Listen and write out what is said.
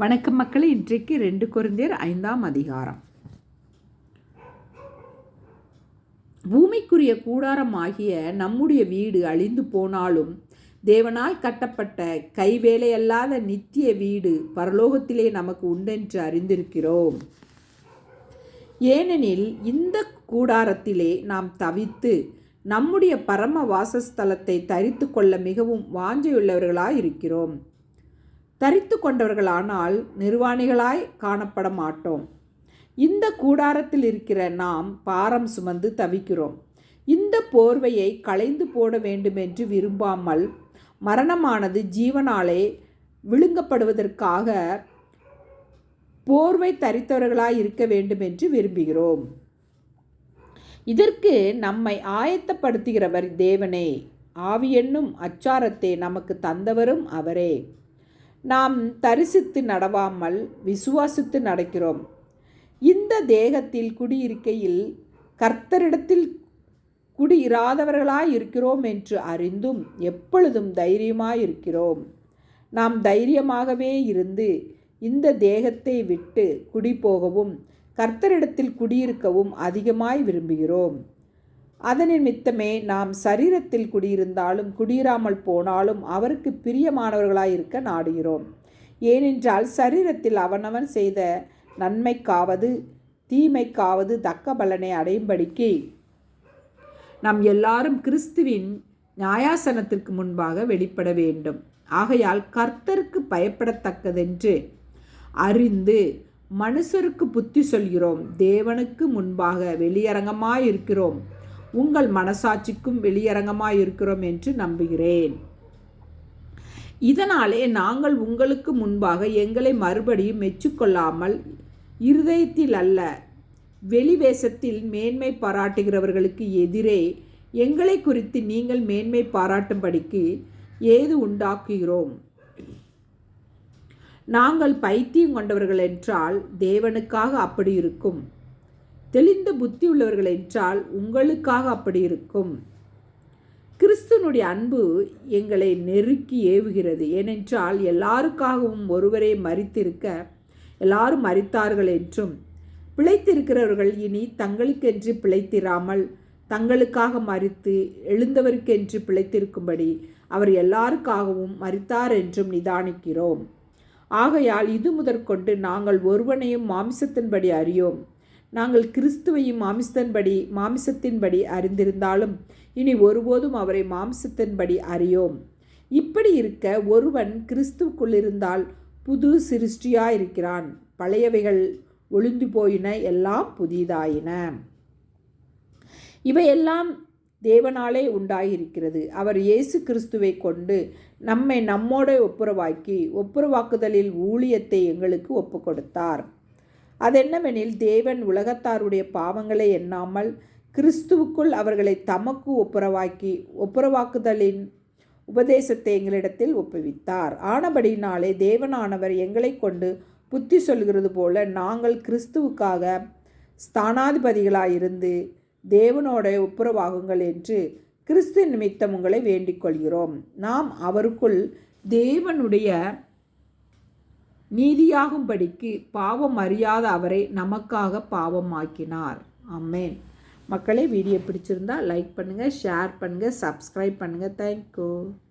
வணக்கம் மக்களே இன்றைக்கு ரெண்டு குருந்தியர் ஐந்தாம் அதிகாரம். பூமிக்குரிய கூடாரம் ஆகிய நம்முடைய வீடு அழிந்து போனாலும் தேவனால் கட்டப்பட்ட கைவேலையல்லாத நித்திய வீடு பரலோகத்திலே நமக்கு உண்டென்று அறிந்திருக்கிறோம். ஏனெனில் இந்த கூடாரத்திலே நாம் தவித்து நம்முடைய பரம வாசஸ்தலத்தை தரித்து கொள்ள மிகவும் வாஞ்சையுள்ளவர்களாயிருக்கிறோம். தரித்து கொண்டவர்களானால் நிர்வாணிகளாய் காணப்பட மாட்டோம் இந்த கூடாரத்தில் இருக்கிற நாம் பாரம் சுமந்து தவிக்கிறோம். இந்த போர்வையை களைந்து போட வேண்டுமென்று விரும்பாமல் மரணமானது ஜீவனாலே விழுங்கப்படுவதற்காக போர்வை தரித்தவர்களாய் இருக்க வேண்டும் என்று விரும்புகிறோம். இதற்கு நம்மை ஆயத்தப்படுத்துகிறவர் தேவனே. ஆவி என்னும் அச்சாரத்தை நமக்கு தந்தவரும் அவரே. நாம் தரிசித்து நடவாமல் விசுவாசித்து நடக்கிறோம். இந்த தேகத்தில் குடியிருக்கையில் கர்த்தரிடத்தில் குடியிராதவர்களாய் இருக்கிறோம் என்று அறிந்தும் எப்பொழுதும் தைரியமாயிருக்கிறோம். நாம் தைரியமாகவே இருந்து இந்த தேகத்தை விட்டு குடி போகவும் கர்த்தரிடத்தில் குடியிருக்கவும் அதிகமாய் விரும்புகிறோம். அதன் நிமித்தமே நாம் சரீரத்தில் குடியிருந்தாலும் குடியிராமல் போனாலும் அவருக்கு பிரியமானவர்களாயிருக்க நாடுகிறோம். ஏனென்றால் சரீரத்தில் அவனவன் செய்த நன்மைக்காவது தீமைக்காவது தக்க பலனை அடையும்படிக்கு நாம் எல்லாரும் கிறிஸ்துவின் நியாயாசனத்திற்கு முன்பாக வெளிப்பட வேண்டும். ஆகையால் கர்த்தருக்கு பயப்படத்தக்கதென்று அறிந்து மனுஷருக்கு புத்தி சொல்கிறோம். தேவனுக்கு முன்பாக வெளியரங்கமாயிருக்கிறோம். உங்கள் மனசாட்சிக்கும் வெளியரங்கமாக இருக்கிறோம் என்று நம்புகிறேன். இதனாலே நாங்கள் உங்களுக்கு முன்பாக எங்களை மறுபடியும் மெச்சுக்கொள்ளாமல் இருதயத்தில் அல்ல வெளிவேசத்தில் மேன்மை பாராட்டுகிறவர்களுக்கு எதிரே எங்களை குறித்து நீங்கள் மேன்மை பாராட்டும்படிக்கு ஏது உண்டாக்குகிறோம்? நாங்கள் பைத்தியம் கொண்டவர்கள் என்றால் தேவனுக்காக அப்படி இருக்கும். தெளிந்த புத்தி உள்ளவர்கள் என்றால் உங்களுக்காக அப்படி இருக்கும். கிறிஸ்துனுடைய அன்பு எங்களை நெருக்கி ஏவுகிறது. ஏனென்றால் எல்லாருக்காகவும் ஒருவரே மறித்திருக்க எல்லாரும் மறித்தார்கள் என்றும் பிழைத்திருக்கிறவர்கள் இனி தங்களுக்கென்று பிழைத்திராமல் தங்களுக்காக மறித்து எழுந்தவருக்கென்று பிழைத்திருக்கும்படி அவர் எல்லாருக்காகவும் மறித்தார் என்றும் நிதானிக்கிறோம். ஆகையால் இது முதற்கொண்டு நாங்கள் ஒருவனையும் மாமிசத்தின்படி அறியோம். நாங்கள் கிறிஸ்துவையும் மாமிசத்தின்படி மாமிசத்தின்படி அறிந்திருந்தாலும் இனி ஒருபோதும் அவரை மாம்சத்தின்படி அறியோம். இப்படி இருக்க ஒருவன் கிறிஸ்துவுக்குள்ளிருந்தால் புது புது சிருஷ்டியாயிருக்கிறான். பழையவைகள் ஒளிந்து போயின எல்லாம் புதிதாயின. இவையெல்லாம் தேவனாலே உண்டாயிருக்கிறது. அவர் இயேசு கிறிஸ்துவை கொண்டு நம்மை நம்மோட ஒப்புரவாக்கி ஒப்புரவாக்குதலில் ஊழியத்தை எங்களுக்கு ஒப்பு கொடுத்தார் அதென்னவெனில் தேவன் உலகத்தாருடைய பாவங்களை எண்ணாமல் கிறிஸ்துவுக்குள் அவர்களை தமக்கு ஒப்புரவாக்கி ஒப்புரவாக்குதலின் உபதேசத்தை எங்களிடத்தில் ஒப்புவித்தார். ஆனபடினாலே தேவனானவர் எங்களை கொண்டு புத்தி சொல்கிறது போல நாங்கள் கிறிஸ்துவுக்காக ஸ்தானாதிபதிகளாயிருந்து தேவனோட ஒப்புரவாகுங்கள் என்று கிறிஸ்து நிமித்தம் உங்களை வேண்டிக் கொள்கிறோம். நாம் அவருக்குள் தேவனுடைய நீதியாகும்படிக்கு பாவம் அறியாத அவரை நமக்காக பாவமாக்கினார். அம்மேன் மக்களே வீடியோ பிடிச்சிருந்தா லைக் பண்ணுங்கள் ஷேர் பண்ணுங்கள் சப்ஸ்கிரைப் பண்ணுங்கள் தேங்க்யூ